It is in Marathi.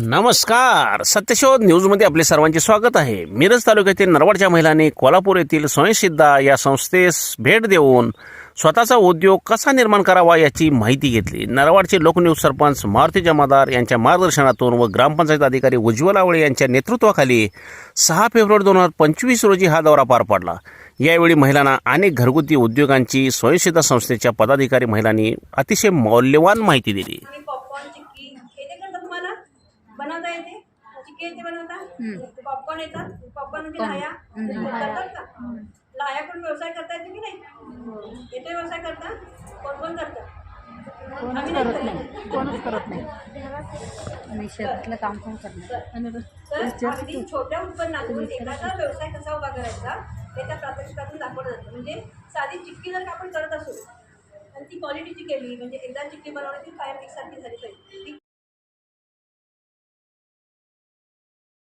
नमस्कार. सत्यशोध न्यूजमध्ये आपले सर्वांचे स्वागत आहे. मिरज तालुक्यातील नरवाडच्या महिलांनी कोल्हापूर येथील स्वयंसिद्धा या संस्थेस भेट देऊन स्वतःचा उद्योग कसा निर्माण करावा याची माहिती घेतली. नरवाडचे लोकनियुक्त सरपंच मारुती जमादार यांच्या मार्गदर्शनातून व ग्रामपंचायत अधिकारी उज्ज्वल आवळे यांच्या नेतृत्वाखाली सहा फेब्रुवारी दोन हजार पंचवीस रोजी हा दौरा पार पडला. यावेळी महिलांना अनेक घरगुती उद्योगांची स्वयंसिद्धा संस्थेच्या पदाधिकारी महिलांनी अतिशय मौल्यवान माहिती दिली आणि पॉपकॉर्न चिक्की येते का तुम्हाला बनवता येते. चिक्की येते बनवता? पॉपकॉर्न येतात. पॉपकॉर्न म्हणजे लाया करतात का? लाया पण व्यवसाय करता येते की नाही? येते व्यवसाय करता? कोण कोण करतं? कोणच करत नाही कोणच करत नाही. आणि शेतातलं काम पण करणार तर अगदी छोट्या उत्पन्नातून एखादा व्यवसाय कसा उभा करायचा हे त्या प्रात्यक्षिकातून दाखवलं जातं. म्हणजे साधी चिक्की जर आपण करत असू आणि ती क्वालिटीची केली म्हणजे एकदा चिक्की बनवण्याची फायर एकसारखी झाली